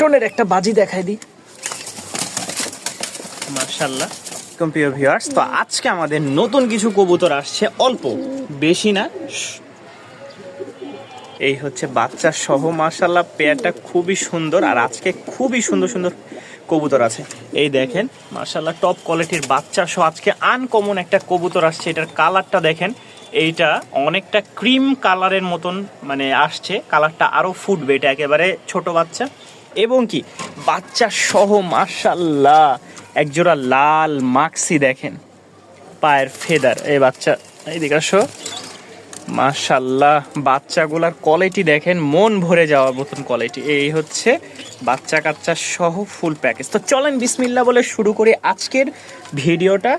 টোনের একটা বাজি দেখাই দিই। মার্শাল্লাহ কম্পিউটার ভিউয়ার্স তো আজকে আমাদের নতুন কিছু কবুতর আসছে অল্প, বেশি না। এই হচ্ছে বাচ্চা সহ মার্শাল্লাহ পেয়ারটা খুবই সুন্দর আর আজকে খুবই সুন্দর সুন্দর কবুতর আছে। এই দেখেন মার্শাল্লাহ টপ কোয়ালিটির বাচ্চা সহ আজকে আনকমন একটা কবুতর আসছে। এটার কালারটা দেখেন, এইটা অনেকটা ক্রিম কালারের মতন মানে আসছে। কালারটা আরও ফুটবে, এটা একেবারে ছোট বাচ্চা। এবং কি, বাচ্চা সহ মার্শাল্লাহ একজোড়া লাল মাক্সি দেখেন। পায়ের ফেদার। এই বাচ্চা এইদিকে আসো। মাশাল্লাহ বাচ্চাগুলার কোয়ালিটি দেখেন, মন ভরে যাওয়ার মতন কোয়ালিটি এই হচ্ছে বাচ্চা কাচ্চা সহ ফুল প্যাকেজ তো চলেন বিসমিল্লা বলে শুরু করি আজকের ভিডিওটা।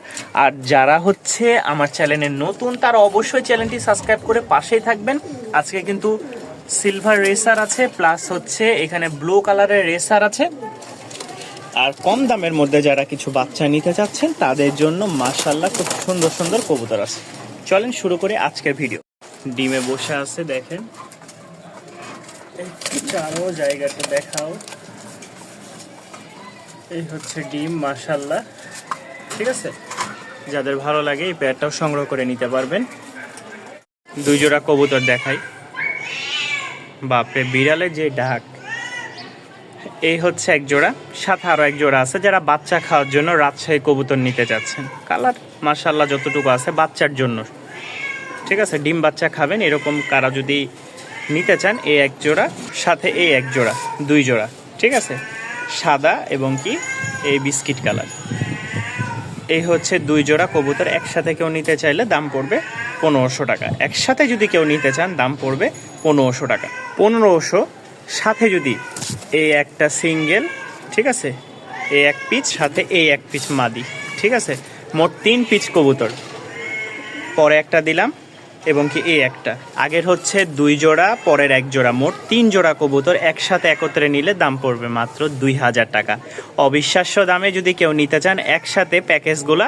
আর যারা হচ্ছে আমার চ্যানেলে নতুন, তারা অবশ্যই চ্যানেলটি সাবস্ক্রাইব করে পাশেই থাকবেন। আজকে কিন্তু সিলভার রেসার আছে প্লাস হচ্ছে এখানে ব্লু কালারের রেসার আছে। আর কম দামের মধ্যে যারা কিছু বাচ্চা নিতে চাচ্ছেন, তাদের জন্য মাশাল্লাহ খুব সুন্দর সুন্দর কবুতর আছে। চলেন শুরু করি আজকের ভিডিও ডিমে বসে আছে, দেখেন। চারো জায়গাটা দেখাও। এই হচ্ছে ডিম মাশাল্লাহ ঠিক আছে? যাদের ভালো লাগে এই পেয়ারটাও সংগ্রহ করে নিতে পারবেন। দুই জোড়া কবুতর দেখাই। বাপরে, বিড়ালের যে ডাক। এই হচ্ছে এক জোড়া, সাথে আরও এক জোড়া আছে যারা বাচ্চা খাওয়ার জন্য রাজশাহী কবুতর নিতে চাচ্ছেন কালার মার্শাল্লাহ যতটুকু আছে বাচ্চার জন্য। ঠিক আছে, ডিম বাচ্চা খাবেন, এরকম কারা যদি নিতে চান, এই এক জোড়া, সাথে এই এক জোড়া, দুই জোড়া। ঠিক আছে? সাদা এবং কি, এই বিস্কিট কালার। এই হচ্ছে দুই জোড়া কবুতর, একসাথে কেউ নিতে চাইলে দাম পড়বে পনেরোশো টাকা। একসাথে যদি কেউ নিতে চান, দাম পড়বে পনেরোশো টাকা। পনেরোশো, সাথে যদি এই একটা সিঙ্গেল, ঠিক আছে? এই এক পিচ, সাথে এই এক পিচ মাদি, ঠিক আছে? মোট তিন পিচ কবুতর। পরে একটা দিলাম, এবং কি এই একটা। আগের হচ্ছে দুই জোড়া, পরের এক জোড়া। মোট তিন জোড়া কবুতর একসাথে একত্রে নিলে দাম পড়বে মাত্র দুই হাজার টাকা। অবিশ্বাস্য দামে যদি কেউ নিতে চান একসাথে প্যাকেজগুলা,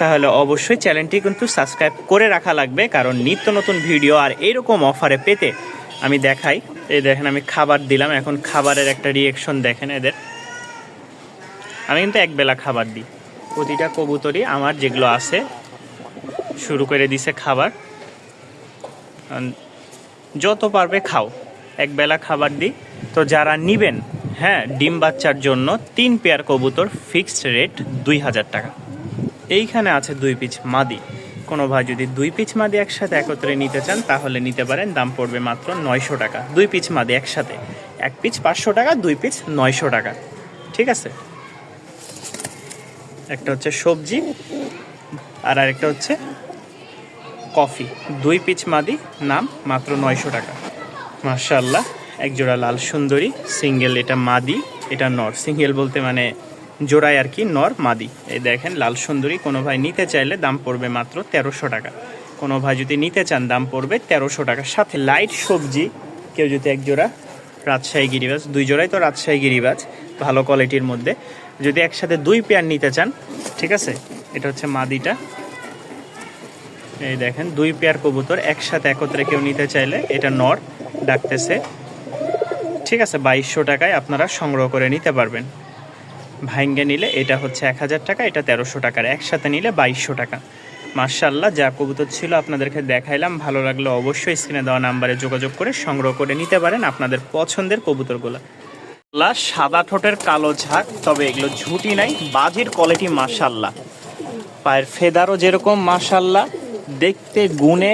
তাহলে অবশ্যই চ্যানেলটি কিন্তু সাবস্ক্রাইব করে রাখা লাগবে, কারণ নিত্য নতুন ভিডিও আর এরকম অফারে পেতে আমি দেখাই। এই দেখেন, আমি খাবার দিলাম। এখন খাবারের একটা রিয়েকশন দেখেন এদের। আমি কিন্তু এক বেলা খাবার দিই। প্রতিটা কবুতরই আমার যেগুলো আছে, শুরু করে দিছে খাবার। যত পারবে খাও। এক বেলা খাবার দিই। তো যারা নিবেন হ্যাঁ ডিম বাচ্চার জন্য তিন পেয়ার কবুতর ফিক্সড রেট দুই হাজার টাকা। এইখানে আছে দুই পিচ মাদি। কোনো ভাই যদি দুই পিচ মাদি একসাথে একত্রে নিতে চান, তাহলে নিতে পারেন। দাম পড়বে মাত্র নয়শো টাকা। দুই পিচ মাদি একসাথে। এক পিচ পাঁচশো টাকা, দুই পিচ নয়শো টাকা। ঠিক আছে? একটা হচ্ছে সবজি, আর আরেকটা হচ্ছে কফি। দুই পিচ মাদি নাম মাত্র নয়শো টাকা। মার্শাল্লাহ এক জোড়া লাল সুন্দরী, সিঙ্গেল এটা মাদি, এটা নর। সিঙ্গেল বলতে মানে জোড়ায় আর কি, নর, মাদি। এই দেখেন, লাল সুন্দরী, কোনো ভাই নিতে চাইলে দাম পড়বে মাত্র তেরোশো টাকা। কোনো ভাই যদি নিতে চান, দাম পড়বে তেরোশো টাকা। সাথে লাইট সবজি, কেউ যদি এক জোড়া, রাজশাহী গিরিবাজ, দুই জোড়াই তো রাজশাহী গিরিবাজ, ভালো কোয়ালিটির মধ্যে। যদি একসাথে দুই পেয়ার নিতে চান, ঠিক আছে? এটা হচ্ছে মাদিটা। এই দেখেন, দুই পেয়ার কবুতর একসাথে একত্রে কেউ নিতে চাইলে, এটা নর ডাকতেছে। ঠিক আছে, বাইশশো টাকায় আপনারা সংগ্রহ করে নিতে পারবেন। ভাইঙ্গে নিলে এটা হচ্ছে এক হাজার টাকা, এটা তেরোশো টাকার। একসাথে নিলে বাইশশো টাকা। মার্শাল্লাহ যা কবুতর ছিল আপনাদেরকে দেখাইলাম। ভালো লাগলে অবশ্যই স্ক্রিনে দেওয়া নাম্বারে যোগাযোগ করে সংগ্রহ করে নিতে পারেন আপনাদের পছন্দের কবুতরগুলো। লা সাদা ঠোঁটের কালো ঝাঁক, তবে এগুলো ঝুটি নাই, বাজির কোয়ালিটি মাশাল্লাহ পায়ের ফেদারও যেরকম মাশাল্লাহ দেখতে গুণে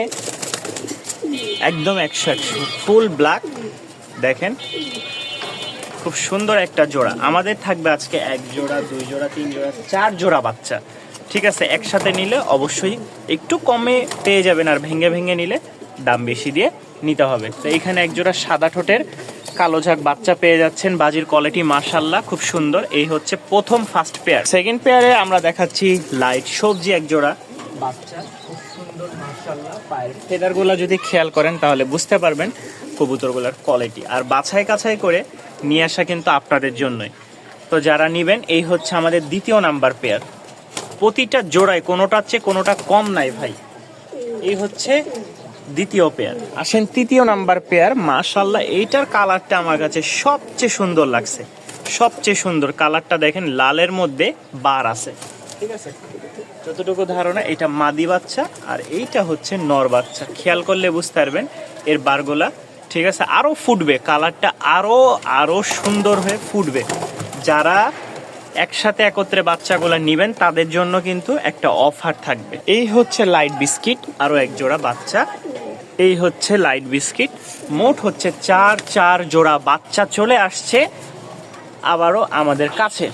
একদম একশো একশো ফুল ব্ল্যাক দেখেন খুব সুন্দর একটা জোড়া। আমাদের থাকবে আজকে এক জোড়া, দুই জোড়া, তিন জোড়া, চার জোড়া বাচ্চা। ঠিক আছে, একসাথে নিলে অবশ্যই একটু কমে পেয়ে যাবেন আর ভেঙে ভেঙে নিলে দাম বেশি দিয়ে নিতে হবে। তো এখানে এক জোড়া সাদা ঠোঁটের কালো ঝাঁক বাচ্চা পেয়ে যাচ্ছেন। বাজির কোয়ালিটি মার্শাল্লাহ খুব সুন্দর। এই হচ্ছে প্রথম ফার্স্ট পেয়ার সেকেন্ড পেয়ারে আমরা দেখাচ্ছি লাইট সবজি এক জোড়া বাচ্চা। খুব সুন্দর যদি খেয়াল করেন তাহলে বুঝতে পারবেন কবুতরগুলোর কোয়ালিটি আর বাছাই কাছাই করে নিয়ে আসা কিন্তু আপনাদের জন্যই। তো যারা নেবেন, এই হচ্ছে আমাদের দ্বিতীয় নাম্বার পেয়ার প্রতিটা জোড়ায় কোনোটার চেয়ে কোনোটা কম নাই ভাই। এই হচ্ছে দ্বিতীয় পেয়ার আসেন তৃতীয় নাম্বার পেয়ার মাশাল্লাহ এইটার কালারটা আমার কাছে সবচেয়ে সুন্দর লাগছে। সবচেয়ে সুন্দর কালারটা দেখেন, লালের মধ্যে বার আছে। ঠিক আছে? যতটুকু ধারণা, এটা মাদি বাচ্চা আর এইটা হচ্ছে নর বাচ্চা। খেয়াল করলে বুঝতে পারবেন, এর বারগুলা ঠিক আছে? আরও ফুটবে, কালারটা আরও আরও সুন্দর হয়ে ফুটবে। যারা একসাথে একত্রে বাচ্চাগুলো নেবেন, তাদের জন্য কিন্তু একটা অফার থাকবে। এই হচ্ছে লাইট বিস্কিট আরও এক জোড়া বাচ্চা। এই হচ্ছে লাইট বিস্কিট। মোট হচ্ছে চার চার জোড়া বাচ্চা চলে আসছে, আবারও আমাদের কাছে।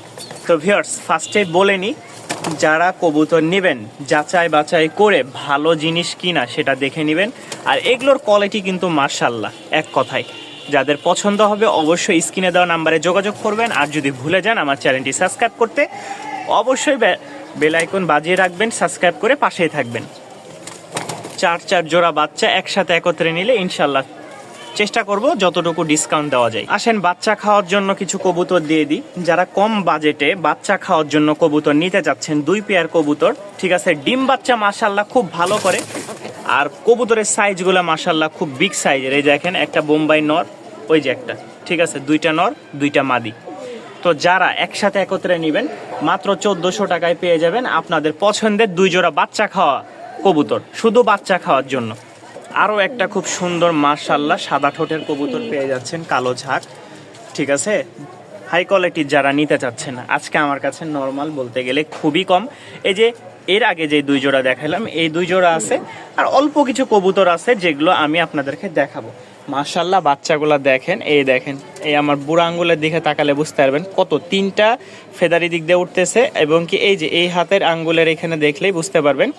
তো ভিউয়ার্স ফার্স্টে বলে নিই যারা কবুতর নেবেন, যাচাই বাছাই করে ভালো জিনিস কিনা সেটা দেখে নেবেন। আর এগুলোর কোয়ালিটি কিন্তু মার্শাল্লাহ, এক কথায়। যাদের পছন্দ হবে অবশ্যই স্ক্রিনে দেওয়া নাম্বারে যোগাযোগ করবেন। আর যদি ভুলে যান আমার চ্যানেলটি সাবস্ক্রাইব করতে, অবশ্যই বেল আইকন বাজিয়ে রাখবেন, সাবস্ক্রাইব করে পাশেই থাকবেন। চার চার জোড়া বাচ্চা একসাথে একত্রে নিলে ইনশাল্লাহ চেষ্টা করব যতটুকু ডিসকাউন্ট দেওয়া যায়। আসেন, বাচ্চা খাওয়ার জন্য কিছু কবুতর দিয়ে দিই। যারা কম বাজেটে বাচ্চা খাওয়ার জন্য কবুতর নিতে যাচ্ছেন, দুই পেয়ার কবুতর, ঠিক আছে? ডিম বাচ্চা মাসাল্লাহ খুব ভালো করে। আর কবুতরের সাইজগুলো মাসাল্লাহ খুব বিগ সাইজের এই দেখেন, একটা বোম্বাই নর, ওই যে একটা, ঠিক আছে? দুইটা নর, দুইটা মাদি। তো যারা একসাথে একত্রে নেবেন, মাত্র চোদ্দশো টাকায় পেয়ে যাবেন আপনাদের পছন্দের দুই জোড়া বাচ্চা খাওয়া কবুতর। শুধু বাচ্চা খাওয়ার জন্য। আরও একটা খুব সুন্দর মার্শাল্লা সাদা ঠোঁটের কবুতর পেয়ে যাচ্ছেন কালো ঝাঁক। ঠিক আছে? হাই কোয়ালিটির যারা নিতে চাচ্ছেন, আজকে আমার কাছে নর্মাল বলতে গেলে খুবই কম। এই যে এর আগে যে দুই জোড়া দেখালাম এই দুই জোড়া আছে আর অল্প কিছু কবুতর আছে যেগুলো আমি আপনাদেরকে দেখাবো। মার্শাল্লাহ বাচ্চাগুলো দেখেন, এই দেখেন, এই আমার বুড়া আঙ্গুলের দিকে তাকালে বুঝতে পারবেন কত তিনটা ফেদারি দিক দিয়ে উঠতেছে এবং কি এই যে এই হাতের আঙ্গুলের এখানে দেখলেই বুঝতে পারবেন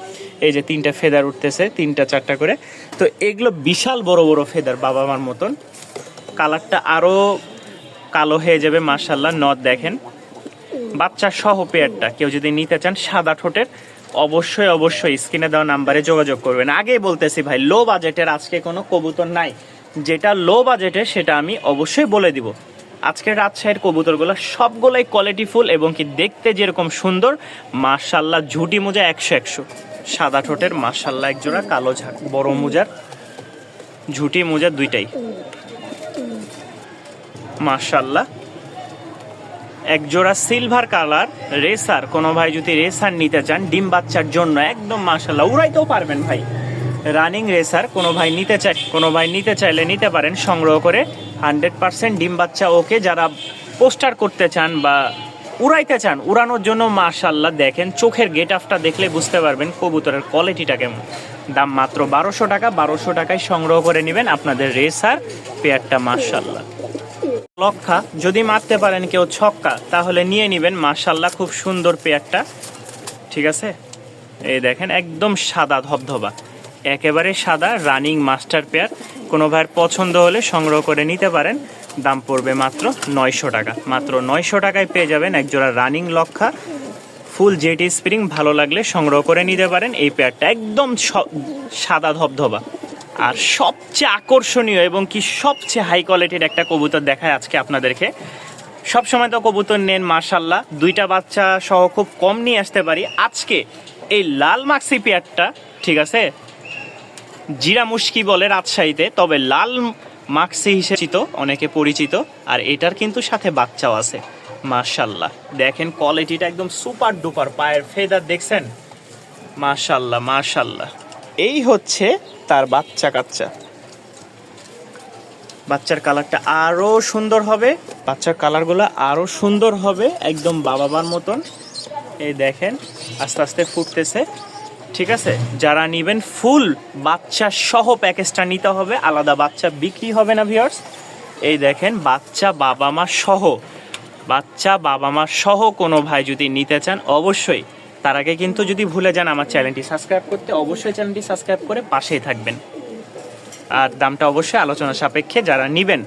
এই যে তিনটা ফেদার উঠতেছে, তিনটা চারটা করে। তো এগুলো বিশাল বড় বড় ফেদার বাবা মার মতন। কালারটা আরও কালো হয়ে যাবে মার্শাল্লাহ নদ দেখেন। বাচ্চা সহ পেয়ারটা, কেউ যদি নিতে চান সাদা ঠোঁটের অবশ্যই অবশ্যই স্ক্রিনে দেওয়া নাম্বারে যোগাযোগ করবেন। আগেই বলতেছি ভাই লো বাজেটের আজকে কোনো কবুতর নাই। যেটা লো বাজেটের সেটা আমি অবশ্যই বলে দিব। আজকের রাজশাহীর কবুতরগুলো সবগুলোই কোয়ালিটিফুল এবং কি দেখতে যেরকম সুন্দর মার্শাল্লাহ ঝুটি মোজা একশো একশো। সাদা ঠোঁটের মার্শাল্লাহ একজোড়া, কালো ঝাঁক, বড় মোজার ঝুটি মোজা দুইটাই। মার্শাল্লাহ এক জোড়া সিলভার কালার রেসার কোনো ভাই যদি রেসার নিতে চান, ডিম বাচ্চার জন্য একদম মাশাল্লাহ উড়াইতেও পারবেন ভাই। রানিং রেসার কোনো ভাই নিতে চাই, কোনো ভাই নিতে চাইলে নিতে পারেন, সংগ্রহ করে হান্ড্রেড পার্সেন্ট ডিম বাচ্চা, ওকে যারা পোস্টার করতে চান বা উড়াইতে চান, উড়ানোর জন্য মাশাল্লাহ দেখেন, চোখের গেট আপটা দেখলে বুঝতে পারবেন কবুতরের কোয়ালিটিটা কেমন। দাম মাত্র বারোশো টাকা, বারোশো টাকায় সংগ্রহ করে নেবেন আপনাদের রেসার পেয়ারটা মাশাল্লাহ লক্ষা যদি মারতে পারেন কেউ ছক্কা, তাহলে নিয়ে নেবেন। মার্শাল্লাহ খুব সুন্দর পেয়ারটা। ঠিক আছে? এই দেখেন, একদম সাদা ধবধবা। একেবারে সাদা রানিং মাস্টার পেয়ার। কোনো ভাইয়ের পছন্দ হলে সংগ্রহ করে নিতে পারেন। দাম পড়বে মাত্র নয়শো টাকা। মাত্র নয়শো টাকায় পেয়ে যাবেন একজোড়া রানিং লক্ষা ফুল জেটি স্প্রিং, ভালো লাগলে সংগ্রহ করে নিতে পারেন। এই পেয়ারটা একদম সাদা ধবধবা। আর সবচেয়ে আকর্ষণীয় এবং কি সবচেয়ে হাই কোয়ালিটির একটা কবুতর দেখায় আজকে আপনাদেরকে। সব সময় তো কবুতর নেন মার্শাল্লাহ দুইটা বাচ্চা সহ খুব কম নিয়ে আসতে পারি। আজকে এই লাল মাক্সি পেয়ারটা, ঠিক আছে? জিরা মুশকি বলে রাজশাহীতে, তবে লাল মাক্সি হিসেবে অনেকে পরিচিত, আর এটার কিন্তু সাথে বাচ্চাও আছে। মার্শাল্লাহ দেখেন কোয়ালিটিটা একদম সুপার ডুপার পায়ের ফেদার, দেখছেন? মার্শাল্লাহ মার্শাল্লাহ এই হচ্ছে তার বাচ্চা কাচ্চা। বাচ্চার কালারটা আরও সুন্দর হবে। বাচ্চার কালারগুলো আরও সুন্দর হবে একদম বাবাবার মতন। এই দেখেন আস্তে আস্তে ফুটতেছে। ঠিক আছে? যারা নেবেন ফুল বাচ্চা সহ প্যাকেজটা নিতে হবে আলাদা বাচ্চা বিক্রি হবে না ভিউয়ার্স এই দেখেন বাচ্চা বাবা মা সহ। বাচ্চা বাবা মা সহ কোনো ভাই যদি নিতে চান অবশ্যই তার আগে কিন্তু যদি ভুলে যান আমার চ্যানেলটি সাবস্ক্রাইব করতে, অবশ্যই চ্যানেলটি সাবস্ক্রাইব করে পাশেই থাকবেন। আর দামটা অবশ্যই আলোচনা সাপেক্ষে যারা নেবেন,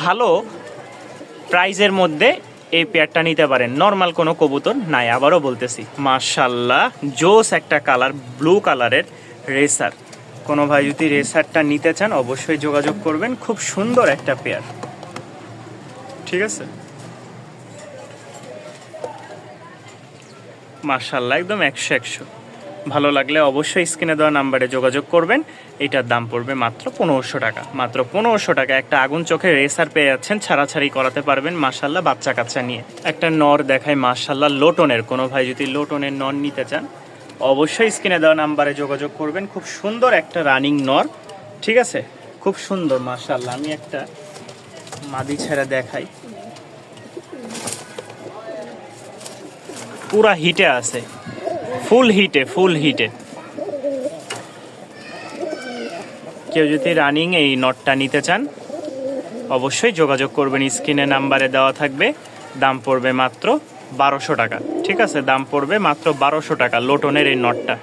ভালো প্রাইজের মধ্যে এই পেয়ারটা নিতে পারেন। নর্মাল কোনো কবুতর নাই, আবারও বলতেছি। মার্শাল্লাহ জোস একটা কালার, ব্লু কালারের রেসার। কোনো ভাই যদি রেসারটা নিতে চান, অবশ্যই যোগাযোগ করবেন। খুব সুন্দর একটা পেয়ার। ঠিক আছে? মার্শাল্লাহ একদম একশো একশো। ভালো লাগলে অবশ্যই স্ক্রিনে দেওয়া নাম্বারে যোগাযোগ করবেন। এটার দাম পড়বে মাত্র পনেরোশো টাকা। মাত্র পনেরোশো টাকা একটা আগুন চোখে রেসার পেয়ে যাচ্ছেন, ছাড়াছাড়ি করাতে পারবেন মার্শাল্লাহ বাচ্চা কাচ্চা নিয়ে। একটা নর দেখায় মার্শাল্লাহ লোটনের। কোনো ভাই যদি লোটনের নর নিতে চান, অবশ্যই স্ক্রিনে দেওয়া নাম্বারে যোগাযোগ করবেন। খুব সুন্দর একটা রানিং নর, ঠিক আছে? খুব সুন্দর মার্শাল্লাহ আমি একটা মাদি ছেড়ে দেখাই। পুরা হিটে আছে। ফুল হিটে ফুল হিটে। কেউ যদি রানিং এই নটটা নিতে চান, অবশ্যই যোগাযোগ করবেন। স্ক্রিনে নাম্বারে দেওয়া থাকবে। দাম পড়বে মাত্র বারোশো টাকা। ঠিক আছে? দাম পড়বে মাত্র বারোশো টাকা লোটনের এই নটটা।